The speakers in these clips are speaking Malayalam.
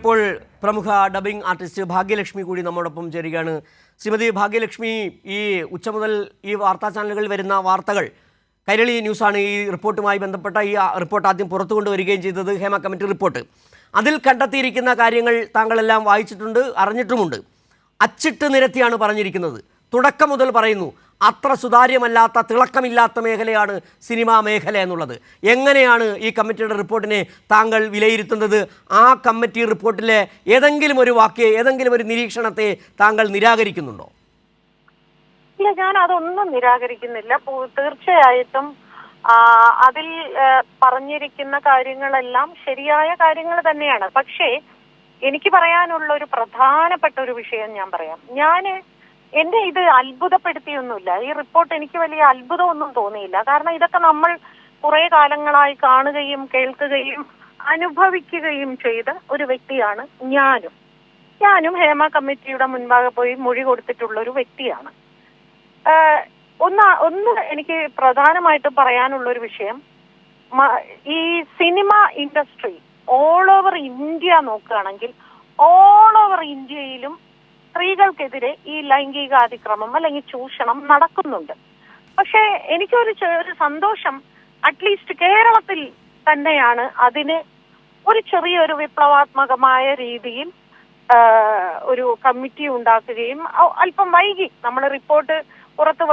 ഇപ്പോൾ പ്രമുഖ ഡബിംഗ് ആർട്ടിസ്റ്റ് ഭാഗ്യലക്ഷ്മി കൂടി നമ്മോടൊപ്പം ചേരുകയാണ്. ശ്രീമതി ഭാഗ്യലക്ഷ്മി ഈ ഉച്ച മുതൽ ഈ വാർത്താ ചാനലുകളിൽ വരുന്ന വാർത്തകൾ കൈരളി ന്യൂസാണ് ഈ റിപ്പോർട്ടുമായി ബന്ധപ്പെട്ട ഈ റിപ്പോർട്ട് ആദ്യം പുറത്തു കൊണ്ടുവരികയും ചെയ്തത് ഹേമ കമ്മിറ്റി റിപ്പോർട്ട്. അതിൽ കണ്ടെത്തിയിരിക്കുന്ന കാര്യങ്ങൾ താങ്കളെല്ലാം വായിച്ചിട്ടുണ്ട് അറിഞ്ഞിട്ടുമുണ്ട്. അച്ചിട്ട് നിരത്തിയാണ് പറഞ്ഞിരിക്കുന്നത്. തുടക്കം മുതൽ പറയുന്നു അത്ര സുതാര്യമല്ലാത്ത തിളക്കമില്ലാത്ത മേഖലയാണ് സിനിമാ മേഖല എന്നുള്ളത്. എങ്ങനെയാണ് ഈ കമ്മിറ്റിയുടെ റിപ്പോർട്ടിനെ താങ്കൾ വിലയിരുത്തുന്നത്? ആ കമ്മിറ്റി റിപ്പോർട്ടിലെ ഏതെങ്കിലും ഒരു വാക്യ ഏതെങ്കിലും ഒരു നിരീക്ഷണത്തെ താങ്കൾ നിരാകരിക്കുന്നുണ്ടോ? ഇല്ല ഞാൻ അതൊന്നും നിരാകരിക്കുന്നില്ല. തീർച്ചയായിട്ടും അതിൽ പറഞ്ഞിരിക്കുന്ന കാര്യങ്ങളെല്ലാം ശരിയായ കാര്യങ്ങൾ തന്നെയാണ്. പക്ഷേ എനിക്ക് പറയാനുള്ള ഒരു പ്രധാനപ്പെട്ട ഒരു വിഷയം ഞാൻ പറയാം. ഞാൻ എന്നെ ഇത് അത്ഭുതപ്പെടുത്തിയൊന്നുമില്ല. ഈ റിപ്പോർട്ട് എനിക്ക് വലിയ അത്ഭുതമൊന്നും തോന്നിയില്ല. കാരണം ഇതൊക്കെ നമ്മൾ കുറെ കാലങ്ങളായി കാണുകയും കേൾക്കുകയും അനുഭവിക്കുകയും ചെയ്ത ഒരു വ്യക്തിയാണ് ഞാനും. ഞാനും ഹേമ കമ്മിറ്റിയുടെ മുൻപാകെ പോയി മൊഴി കൊടുത്തിട്ടുള്ള ഒരു വ്യക്തിയാണ് ഒന്ന് ഒന്ന് എനിക്ക് പ്രധാനമായിട്ട് പറയാനുള്ള ഒരു വിഷയം ഈ cinema industry all over India നോക്കുകയാണെങ്കിൽ ഓൾ ഓവർ ഇന്ത്യയിലും സ്ത്രീകൾക്കെതിരെ ഈ ലൈംഗികാതിക്രമം അല്ലെങ്കിൽ ചൂഷണം നടക്കുന്നുണ്ട്. പക്ഷേ എനിക്കൊരു ഒരു സന്തോഷം അറ്റ്ലീസ്റ്റ് കേരളത്തിൽ തന്നെയാണ് അതിന് ഒരു ചെറിയൊരു വിപ്ലവാത്മകമായ രീതിയിൽ ഒരു കമ്മിറ്റി ഉണ്ടാക്കുകയും അല്പം വൈകി നമ്മൾ റിപ്പോർട്ട് പുറത്ത്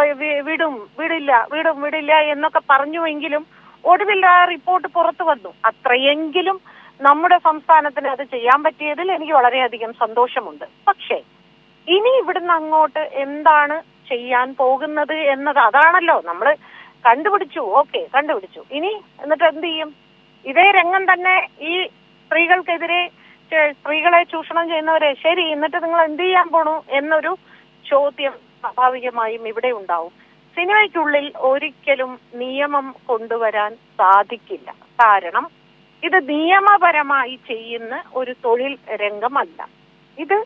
വിടും വിടില്ല വിടും വിടില്ല എന്നൊക്കെ പറഞ്ഞുവെങ്കിലും ഒടുവിൽ ആ റിപ്പോർട്ട് പുറത്തു വന്നു. അത്രയെങ്കിലും നമ്മുടെ സംസ്ഥാനത്തിന് അത് ചെയ്യാൻ പറ്റിയതിൽ എനിക്ക് വളരെയധികം സന്തോഷമുണ്ട്. പക്ഷേ ഇനി ഇവിടുന്ന് അങ്ങോട്ട് എന്താണ് ചെയ്യാൻ പോകുന്നത് എന്നത് അതാണല്ലോ നമ്മൾ കണ്ടുപിടിച്ചു. ഓക്കെ കണ്ടുപിടിച്ചു. ഇനി എന്നിട്ട് എന്ത് ചെയ്യും? ഇതേ രംഗം തന്നെ ഈ സ്ത്രീകൾക്കെതിരെ സ്ത്രീകളെ ചൂഷണം ചെയ്യുന്നവരെ ശരി എന്നിട്ട് നിങ്ങൾ എന്ത് ചെയ്യാൻ പോണു എന്നൊരു ചോദ്യം സ്വാഭാവികമായും ഇവിടെ ഉണ്ടാവും. സിനിമയ്ക്കുള്ളിൽ ഒരിക്കലും നിയമം കൊണ്ടുവരാൻ സാധിക്കില്ല. കാരണം ഇത് നിയമപരമായി ചെയ്യുന്ന ഒരു തൊഴിൽ രംഗമല്ല. ഇത്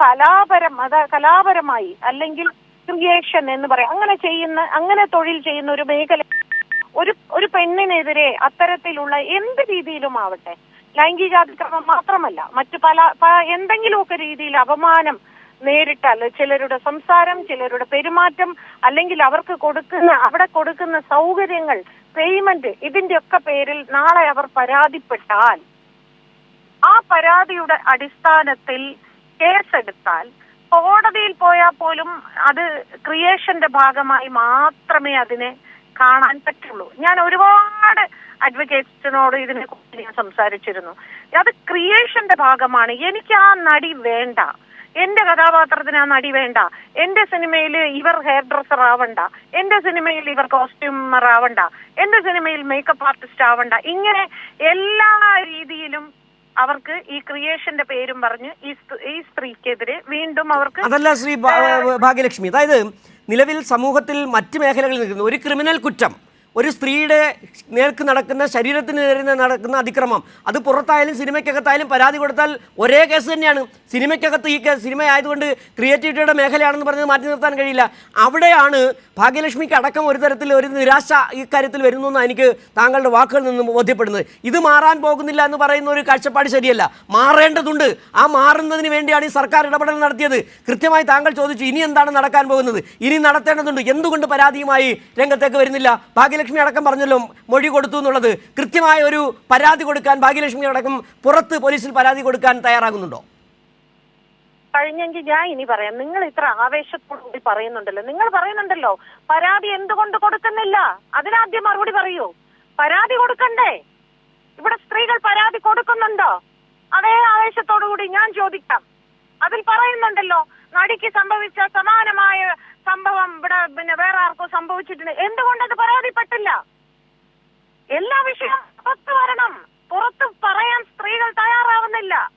കലാപരം അത കലാപരമായി അല്ലെങ്കിൽ ക്രിയേഷൻ എന്ന് പറയാം. അങ്ങനെ ചെയ്യുന്ന അങ്ങനെ തൊഴിൽ ചെയ്യുന്ന ഒരു മേഖല ഒരു ഒരു പെണ്ണിനെതിരെ അത്തരത്തിലുള്ള എന്ത് രീതിയിലും ആവട്ടെ ലൈംഗികാതിക്രമം മാത്രമല്ല മറ്റു പല എന്തെങ്കിലുമൊക്കെ രീതിയിൽ അപമാനം നേരിട്ടാൽ ചിലരുടെ സംസാരം ചിലരുടെ പെരുമാറ്റം അല്ലെങ്കിൽ അവർക്ക് കൊടുക്കുന്ന അവിടെ കൊടുക്കുന്ന സൗകര്യങ്ങൾ പേയ്മെന്റ് ഇതിന്റെയൊക്കെ പേരിൽ നാളെ അവർ പരാതിപ്പെട്ടാൽ ആ പരാതിയുടെ അടിസ്ഥാനത്തിൽ കേസെടുത്താൽ കോടതിയിൽ പോയാൽ പോലും അത് ക്രിയേഷന്റെ ഭാഗമായി മാത്രമേ അതിനെ കാണാൻ പറ്റുള്ളൂ. ഞാൻ ഒരുപാട് അഡ്വക്കേറ്റ്സിനോട് ഇതിനെ കുറിച്ച് ഞാൻ സംസാരിച്ചിരുന്നു. അത് ക്രിയേഷന്റെ ഭാഗമാണ്. എനിക്ക് ആ നടി വേണ്ട. എന്റെ കഥാപാത്രത്തിന് ആ നടി വേണ്ട. എന്റെ സിനിമയിൽ ഇവർ ഹെയർ ഡ്രസ്സർ ആവണ്ട. എന്റെ സിനിമയിൽ ഇവർ കോസ്റ്റ്യൂമർ ആവണ്ട. എന്റെ സിനിമയിൽ മേക്കപ്പ് ആർട്ടിസ്റ്റ് ആവണ്ട. ഇങ്ങനെ എല്ലാ രീതിയിലും അവർക്ക് ഈ ക്രിയേഷന്റെ പേരും പറഞ്ഞ് ഈ ഈ സ്ത്രീക്കെതിരെ വീണ്ടും അവർക്ക് അതല്ല ശ്രീ ഭാഗ്യലക്ഷ്മി. അതായത് നിലവിൽ സമൂഹത്തിൽ മറ്റ് മേഖലകളിൽ നിൽക്കുന്ന. ഒരു ക്രിമിനൽ കുറ്റം. ഒരു സ്ത്രീയുടെ നേർക്ക് നടക്കുന്ന ശരീരത്തിന് നേരെ നടക്കുന്ന അതിക്രമം. അത് പുറത്തായാലും സിനിമയ്ക്കകത്തായാലും പരാതി കൊടുത്താൽ ഒരേ കേസ് തന്നെയാണ്. സിനിമയ്ക്കകത്ത് ഈ കേസ് സിനിമ ആയതുകൊണ്ട് ക്രിയേറ്റിവിറ്റിയുടെ മേഖലയാണെന്ന് പറഞ്ഞ് മാറ്റി നിർത്താൻ കഴിയില്ല. അവിടെയാണ് ഭാഗ്യലക്ഷ്മിക്ക് അടക്കം ഒരു തരത്തിൽ ഒരു നിരാശ ഇക്കാര്യത്തിൽ വരുന്നു എന്നാണ് എനിക്ക് താങ്കളുടെ വാക്കുകളിൽ നിന്ന് ബോധ്യപ്പെടുന്നത്. ഇത് മാറാൻ പോകുന്നില്ല എന്ന് പറയുന്ന ഒരു കാഴ്ചപ്പാട് ശരിയല്ല. മാറേണ്ടതുണ്ട്. ആ മാറുന്നതിന് വേണ്ടിയാണ് ഈ സർക്കാർ ഇടപെടൽ നടത്തിയത്. കൃത്യമായി താങ്കൾ ചോദിച്ചു ഇനി എന്താണ് നടക്കാൻ പോകുന്നത്? ഇനി നടത്തേണ്ടതുണ്ട്. എന്തുകൊണ്ട് പരാതിയുമായി രംഗത്തേക്ക് വരുന്നില്ല? ഭാഗ്യലക്ഷ്മി അടക്കം പറഞ്ഞല്ലോ മൊഴി കൊടുത്തു എന്നുള്ളത്. കൃത്യമായ ഒരു പരാതി കൊടുക്കാൻ ഭാഗ്യലക്ഷ്മി അടക്കം പുറത്ത് പോലീസിൽ പരാതി കൊടുക്കാൻ തയ്യാറാകുന്നുണ്ടോ? കഴിഞ്ഞെങ്കിൽ ഞാൻ ഇനി പറയാം. നിങ്ങൾ ഇത്ര ആവേശത്തോടുകൂടി പറയുന്നുണ്ടല്ലോ. നിങ്ങൾ പറയുന്നുണ്ടല്ലോ പരാതി എന്തുകൊണ്ട് കൊടുക്കുന്നില്ല? അതിനാദ്യം മറുപടി പറയൂ. പരാതി കൊടുക്കണ്ടേ? ഇവിടെ സ്ത്രീകൾ പരാതി കൊടുക്കുന്നുണ്ടോ? അതേ ആവേശത്തോടുകൂടി ഞാൻ ചോദിക്കാം. അതിൽ പറയുന്നുണ്ടല്ലോ നടിക്ക് സംഭവിച്ച സമാനമായ സംഭവം ഇവിടെ പിന്നെ വേറെ ആർക്കോ സംഭവിച്ചിട്ടുണ്ട്. എന്തുകൊണ്ടത് പരാതിപ്പെട്ടില്ല? എല്ലാ വിഷയം പുറത്തു വരണം. പുറത്ത് പറയാൻ സ്ത്രീകൾ തയ്യാറാവുന്നില്ല.